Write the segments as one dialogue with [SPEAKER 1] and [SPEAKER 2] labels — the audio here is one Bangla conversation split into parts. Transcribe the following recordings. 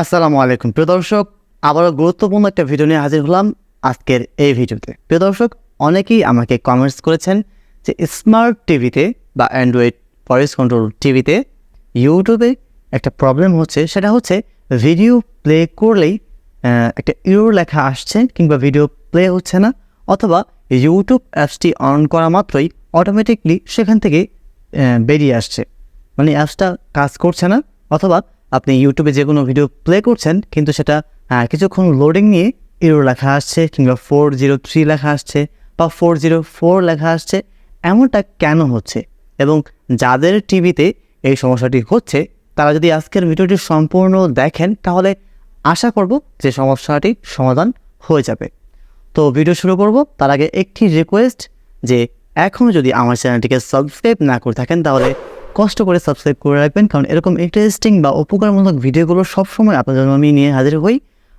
[SPEAKER 1] আসসালামু আলাইকুম। প্রিয় দর্শক, আবারও গুরুত্বপূর্ণ একটা ভিডিও নিয়ে হাজির হলাম আজকের এই ভিডিওতে। প্রিয় দর্শক, অনেকেই আমাকে কমেন্টস করেছেন যে স্মার্ট টিভিতে বা অ্যান্ড্রয়েড ভয়েস কন্ট্রোল টিভিতে ইউটিউবে একটা প্রবলেম হচ্ছে, সেটা হচ্ছে ভিডিও প্লে করলেই একটা ইউর লেখা আসছে কিংবা ভিডিও প্লে হচ্ছে না, অথবা ইউটিউব অ্যাপসটি অন করা মাত্রই অটোমেটিকলি সেখান থেকে বেরিয়ে আসছে। মানে অ্যাপসটা কাজ করছে না, অথবা আপনি ইউটিউবে যে কোনো ভিডিও প্লে করছেন, কিন্তু সেটা কিছুক্ষণ লোডিং নিয়ে ইরো লেখা আসছে, কিংবা ফোর জিরো থ্রি লেখা আসছে, বা ফোর জিরো ফোর লেখা আসছে, এমনটা কেন হচ্ছে? এবং যাদের টিভিতে এই সমস্যাটি হচ্ছে, তারা যদি আজকের ভিডিওটি সম্পূর্ণ দেখেন, তাহলে আশা করব যে সমস্যাটি সমাধান হয়ে যাবে। তো ভিডিও শুরু করব, তার আগে একটি রিকোয়েস্ট যে এখনও যদি আমার চ্যানেলটিকে সাবস্ক্রাইব না করে থাকেন, তাহলে কষ্ট করে সাবস্ক্রাইব করে রাখবেন, কারণ এরকম ইন্টারেস্টিং বা উপকারমূলক ভিডিওগুলো সবসময় আপনার জন্য আমি নিয়ে হাজির হই।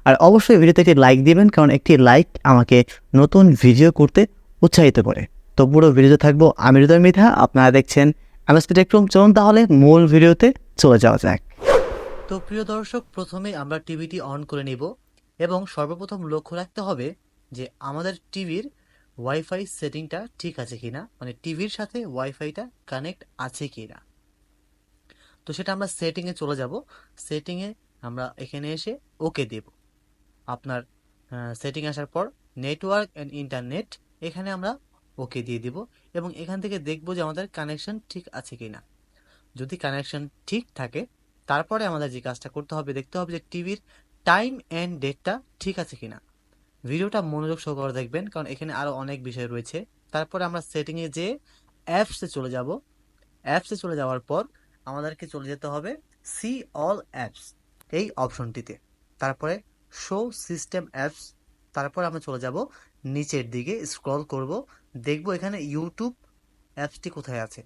[SPEAKER 1] আর অবশ্যই ভিডিওতে একটি লাইক দিবেন, কারণ একটি লাইক আমাকে নতুন ভিডিও করতে উৎসাহিত করে। তো পুরো ভিডিওতে থাকব আমি হৃদয় মিথা আপনারা দেখছেন এমএসপি টেকরুম চলুন তাহলে মূল ভিডিওতে চলে যাওয়া যাক। তো প্রিয় দর্শক, প্রথমে আমরা টিভিটি অন করে নিব এবং সর্বপ্রথম লক্ষ্য রাখতে হবে যে আমাদের টিভির ওয়াইফাই সেটিংটা ঠিক আছে কিনা মানে টিভির সাথে ওয়াইফাইটা কানেক্ট আছে কিনা। তো সেটা আমরা সেটিংয়ে চলে যাব। সেটিংয়ে আমরা এখানে এসে ওকে দেব। আপনার সেটিং আসার পর নেটওয়ার্ক অ্যান্ড ইন্টারনেট এখানে আমরা ওকে দিয়ে দিব এবং এখান থেকে দেখব যে আমাদের কানেকশন ঠিক আছে কি না যদি কানেকশন ঠিক থাকে, তারপরে আমাদের যে কাজটা করতে হবে, দেখতে হবে যে টিভির টাইম অ্যান্ড ডেটটা ঠিক আছে কি না ভিডিওটা মনোযোগ সহকারে দেখবেন, কারণ এখানে আরও অনেক বিষয় রয়েছে। তারপরে আমরা সেটিংয়ে যে অ্যাপসে চলে যাব। অ্যাপসে চলে যাওয়ার পর আমাদেরকে চলে যেতে হবে সি অল অ্যাপস এই অপশনটিতে। তারপরে শো সিস্টেম অ্যাপস তারপর আমরা চলে যাব নিচের দিকে স্ক্রল করব, দেখব এখানে ইউটিউব অ্যাপসটি কোথায় আছে।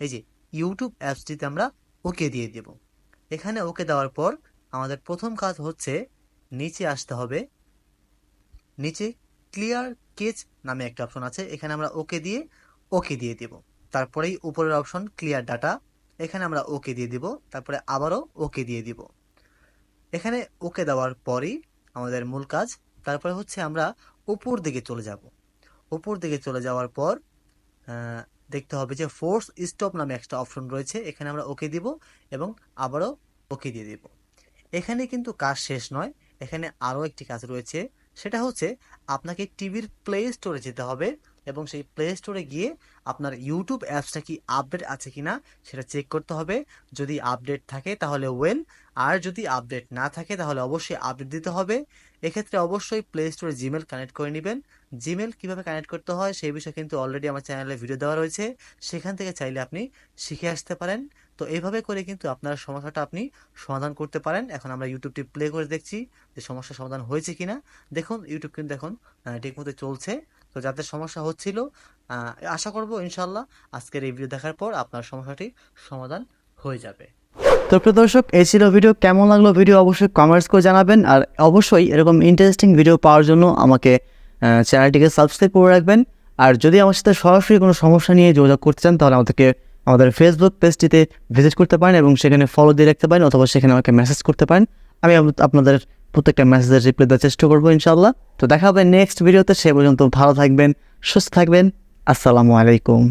[SPEAKER 1] এই যে ইউটিউব অ্যাপসটিতে আমরা ওকে দিয়ে দেব। এখানে ওকে দেওয়ার পর আমাদের প্রথম কাজ হচ্ছে নিচে আসতে হবে। নিচে ক্লিয়ার কেচ নামে একটা অপশন আছে, এখানে আমরা ওকে দিয়ে ওকে দিয়ে দেব। তারপরেই উপরের অপশন ক্লিয়ার ডাটা এখানে আমরা ওকে দিয়ে দিব, তারপরে আবারও ওকে দিয়ে দিব। এখানে ওকে দেওয়ার পরেই আমাদের মূল কাজ, তারপরে হচ্ছে আমরা উপর দিকে চলে যাব। উপর দিকে চলে যাওয়ার পর দেখতে হবে যে ফোর্স স্টপ নামে একটা অপশন রয়েছে, এখানে আমরা ওকে দিব এবং আবারও ওকে দিয়ে দিব। এখানে কিন্তু কাজ শেষ নয়, এখানে আরও একটি কাজ রয়েছে, সেটা হচ্ছে আপনাকে টিভির প্লে স্টোরে যেতে হবে। এবং সেই প্লে স্টোরে গিয়ে আপনার ইউটিউব অ্যাপসটা কি আপডেট আছে কি না সেটা চেক করতে হবে। যদি আপডেট থাকে তাহলে ওয়েল আর যদি আপডেট না থাকে তাহলে অবশ্যই আপডেট দিতে হবে। এক্ষেত্রে অবশ্যই প্লে স্টোরে জিমেল কানেক্ট করে নেবেন। জিমেল কীভাবে কানেক্ট করতে হয় সেই বিষয়ে কিন্তু অলরেডি আমার চ্যানেলে ভিডিও দেওয়া রয়েছে। সেখান থেকে চাইলে আপনি শিখে আসতে পারেন। তো এইভাবে করে কিন্তু আপনার সমস্যাটা আপনি সমাধান করতে পারেন। এখন আমরা ইউটিউবটি প্লে করে দেখছি যে সমস্যার সমাধান হয়েছে কিনা। দেখুন ইউটিউব কিন্তু এখন ঠিকমতো চলছে। তো যাদের সমস্যা হচ্ছিল আশা করব ইনশাল্লাহ আজকের এই ভিডিও দেখার পর আপনার সমস্যাটি সমাধান হয়ে যাবে। তো প্রিয় দর্শক, এই ছিল ভিডিও কেমন লাগল ভিডিও অবশ্যই কমেন্টস করে জানাবেন আর অবশ্যই এরকম ইন্টারেস্টিং ভিডিও পাওয়ার জন্য আমাকে চ্যানেলটিকে সাবস্ক্রাইব করে রাখবেন। আর যদি আমার সাথে সরাসরি কোনো সমস্যা নিয়ে যোগাযোগ করতে চান, তাহলে আমাদেরকে আমাদের ফেসবুক পেজটিতে ভিজিট করতে পারেন এবং সেখানে ফলো দিয়ে রাখতে পারেন অথবা সেখানে আমাকে মেসেজ করতে পারেন। আমি আপনাদের প্রত্যেকটা মেসেজের রিপ্লাই দেওয়ার চেষ্টা করব ইনশাল্লাহ তো দেখা হবে নেক্সট ভিডিওতে সে পর্যন্ত ভালো থাকবেন, সুস্থ থাকবেন। আসসালামু আলাইকুম।